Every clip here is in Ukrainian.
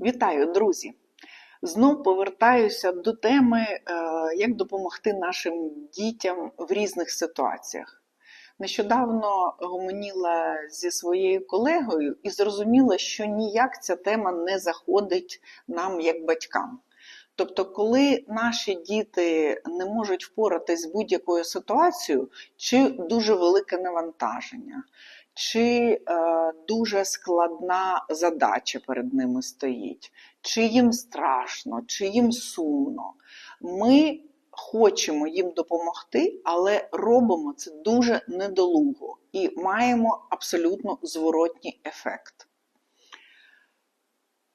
Вітаю, друзі! Знов повертаюся до теми, е, як допомогти нашим дітям в різних ситуаціях. Нещодавно гомоніла зі своєю колегою і зрозуміла, що ніяк ця тема не заходить нам як батькам. Тобто, коли наші діти не можуть впоратись з будь-якою ситуацією, чи дуже велике навантаження, чи е, дуже складна задача перед ними стоїть, чи їм страшно, чи їм сумно, ми хочемо їм допомогти, але робимо це дуже недолуго і маємо абсолютно зворотній ефект.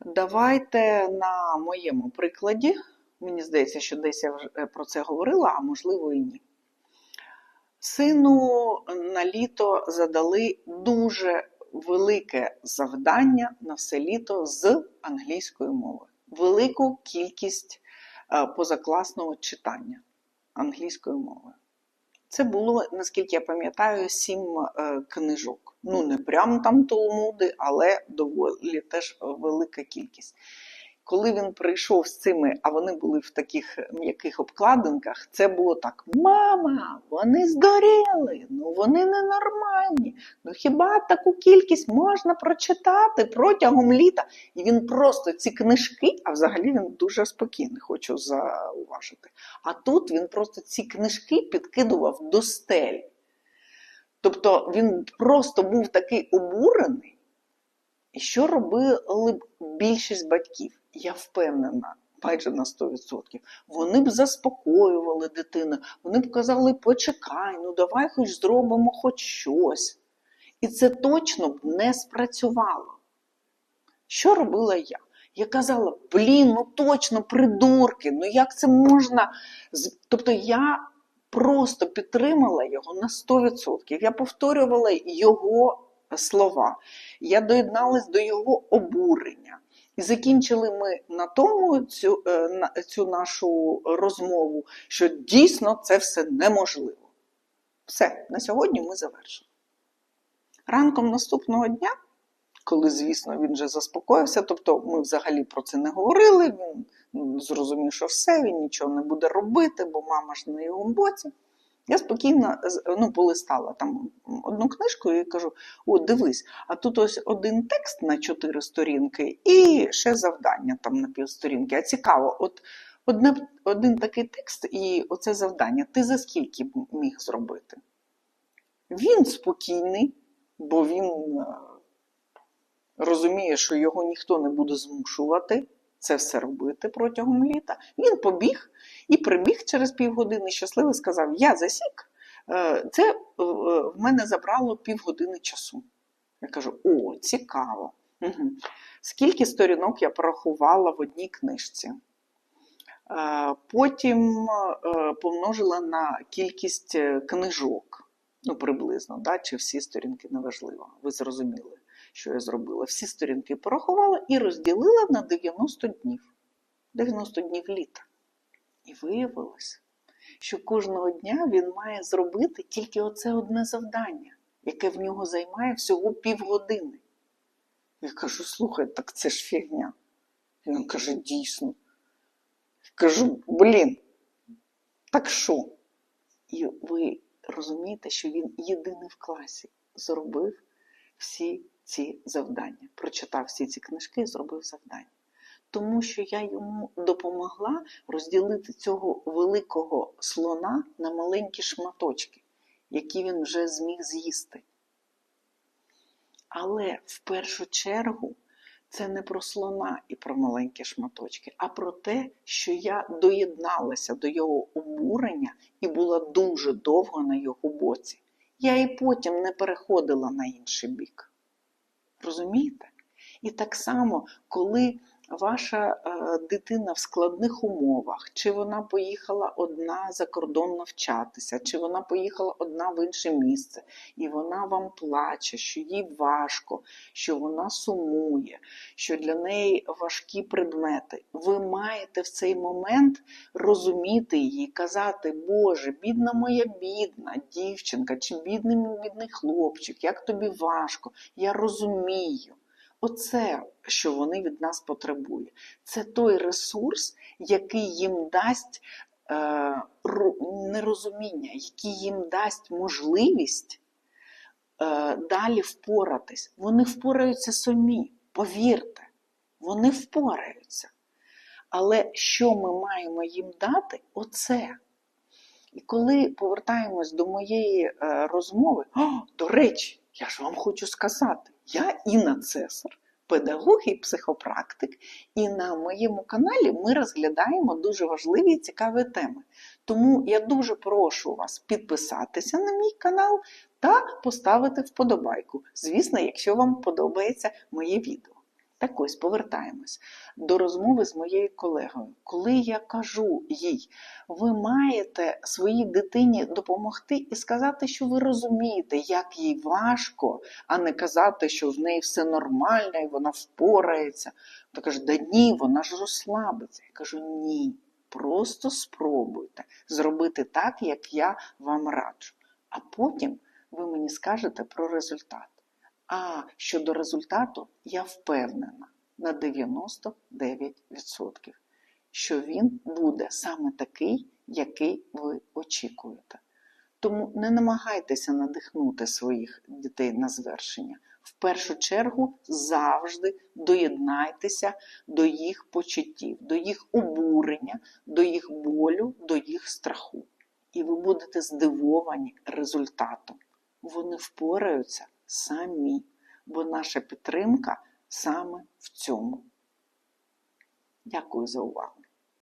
Давайте на моєму прикладі, мені здається, що десь я вже про це говорила, а можливо і ні. Сину на літо задали дуже велике завдання на все літо з англійської мови. Велику кількість е, позакласного читання англійської мови. Це було, наскільки я пам'ятаю, сім е, книжок. Ну, не прям там толмуди, але доволі теж велика кількість. Коли він прийшов з цими, а вони були в таких м'яких обкладинках, це було так: Мама, вони здоріли, ну вони ненормальні. Ну хіба таку кількість можна прочитати протягом літа? І він просто ці книжки, а взагалі він дуже спокійний, хочу зауважити. А тут він просто ці книжки підкидував до стель. Тобто він просто був такий обурений. Що робили б більшість батьків? Я впевнена, майже на 100%. Вони б заспокоювали дитину, вони б казали, почекай, ну давай хоч зробимо хоч щось. І це точно б не спрацювало. Що робила я? Я казала, блін, ну точно, придурки, ну як це можна? Тобто я просто підтримала його на 100%. Я повторювала його слова. Я доєдналась до його обурення. І закінчили ми на тому цю, е, цю нашу розмову, що дійсно це все неможливо. Все, на сьогодні ми завершили. Ранком наступного дня, коли, звісно, він вже заспокоївся, тобто ми взагалі про це не говорили, він зрозумів, що все, він нічого не буде робити, бо мама ж на його боці. Я спокійно ну, полистала там одну книжку і кажу: о, дивись, а тут ось один текст на чотири сторінки і ще завдання там на півсторінки. А цікаво, от одне, один такий текст і оце завдання. Ти за скільки міг зробити? Він спокійний, бо він е, розуміє, що його ніхто не буде змушувати це все робити протягом літа. Він побіг і прибіг через півгодини щасливо сказав: Я засік, е, це е, в мене забрало півгодини часу. Я кажу: о, цікаво. Угу. Скільки сторінок я порахувала в одній книжці. Е, потім помножила на кількість книжок, ну, приблизно, да, чи всі сторінки неважливо, ви зрозуміли що я зробила. Всі сторінки порахувала і розділила на 90 днів. 90 днів літа. І виявилося, що кожного дня він має зробити тільки оце одне завдання, яке в нього займає всього півгодини. Я кажу, слухай, так це ж фігня. Він каже, дійсно. Я кажу, блін, так що? І ви розумієте, що він єдиний в класі зробив всі ці завдання. Прочитав всі ці книжки і зробив завдання. Тому що я йому допомогла розділити цього великого слона на маленькі шматочки, які він вже зміг з'їсти. Але в першу чергу це не про слона і про маленькі шматочки, а про те, що я доєдналася до його обурення і була дуже довго на його боці. Я і потім не переходила на інший бік. Розумієте? І так само, коли ваша е, дитина в складних умовах, чи вона поїхала одна за кордон навчатися, чи вона поїхала одна в інше місце, і вона вам плаче, що їй важко, що вона сумує, що для неї важкі предмети, ви маєте в цей момент розуміти її, казати, Боже, бідна моя бідна дівчинка, чи бідний мій бідний хлопчик, як тобі важко, я розумію. Оце, що вони від нас потребують. Це той ресурс, який їм дасть е, нерозуміння, який їм дасть можливість е, далі впоратись. Вони впораються самі, повірте, вони впораються. Але що ми маємо їм дати? Оце. І коли повертаємось до моєї е, розмови, О, до речі, я ж вам хочу сказати, я Інна Цесар, педагог і психопрактик, і на моєму каналі ми розглядаємо дуже важливі і цікаві теми. Тому я дуже прошу вас підписатися на мій канал та поставити вподобайку. Звісно, якщо вам подобається моє відео. Так ось повертаємось до розмови з моєю колегою. Коли я кажу їй, ви маєте своїй дитині допомогти і сказати, що ви розумієте, як їй важко, а не казати, що в неї все нормально і вона впорається. Вона каже, да ні, вона ж розслабиться. Я кажу, ні, просто спробуйте зробити так, як я вам раджу. А потім ви мені скажете про результат. А щодо результату, я впевнена на 99%, що він буде саме такий, який ви очікуєте. Тому не намагайтеся надихнути своїх дітей на звершення. В першу чергу завжди доєднайтеся до їх почуттів, до їх обурення, до їх болю, до їх страху. І ви будете здивовані результатом. Вони впораються самі, бо наша підтримка саме в цьому. Дякую за увагу.